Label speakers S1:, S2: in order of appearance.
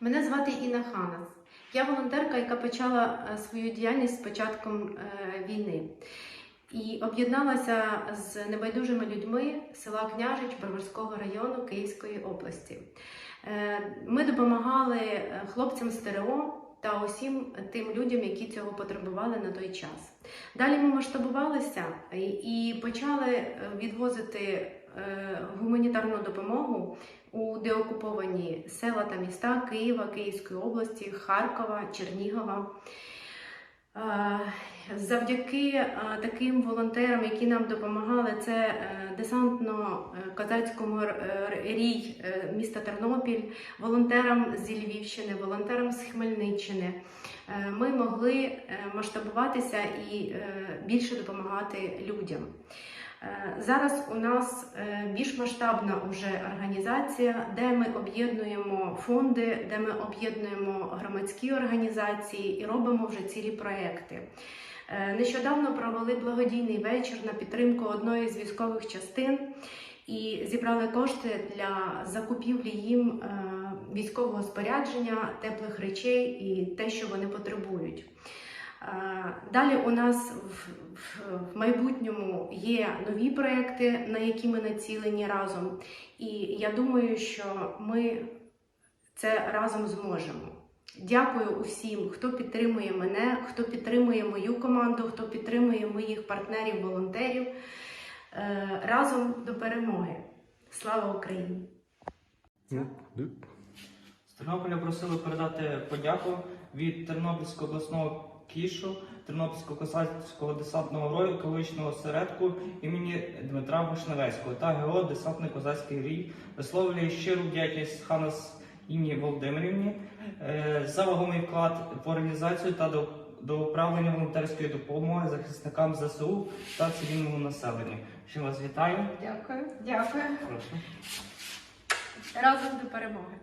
S1: Мене звати Інна Ханас. Я волонтерка, яка почала е, свою діяльність з початком е, війни і об'єдналася з небайдужими людьми села Княжич Броварського району Київської області. Е, Ми допомагали хлопцям з ТРО та усім тим людям, які цього потребували на той час. Далі ми масштабувалися і- почали відвозити гуманітарну допомогу у деокуповані села та міста Києва, Київської області, Харкова, Чернігова. Е, Завдяки е, таким волонтерам, які нам допомагали, це е, десантно-козацькому е, рій е, міста Тернопіль, волонтерам з Львівщини, волонтерам з Хмельниччини, е, ми могли е, масштабуватися і е, більше допомагати людям. Е, Зараз у нас е, більш масштабна уже організація, де ми об'єднуємо фонди, де ми об'єднуємо громадські організації і робимо вже цілі проекти. Е, Нещодавно провели благодійний вечір на підтримку одної з військових частин і зібрали кошти для закупівлі їм військового спорядження, теплих речей і те, що вони потребують. Далі у нас в, в, в майбутньому є нові проекти, на які ми націлені разом. І я думаю, що ми це разом зможемо. Дякую усім, хто підтримує мене, хто підтримує мою команду, хто підтримує моїх партнерів, волонтерів. Е, Разом до перемоги. Слава Україні!
S2: З Тернополя просили передати подяку від Тернопільського обласного кішу, Тернопільського косацького десантного рою, екологічного осередку імені Дмитра Вишневецького та ГО Десантний козацький рій висловлює щиру вдячність Ханас Інні Володимирівні е, за вагомий вклад в організацію та до, до управління волонтерської допомоги захисникам ЗСУ та цивільному населенню. Ще вас вітаю.
S1: Дякую, дякую.
S2: Прошу.
S1: Разом до перемоги.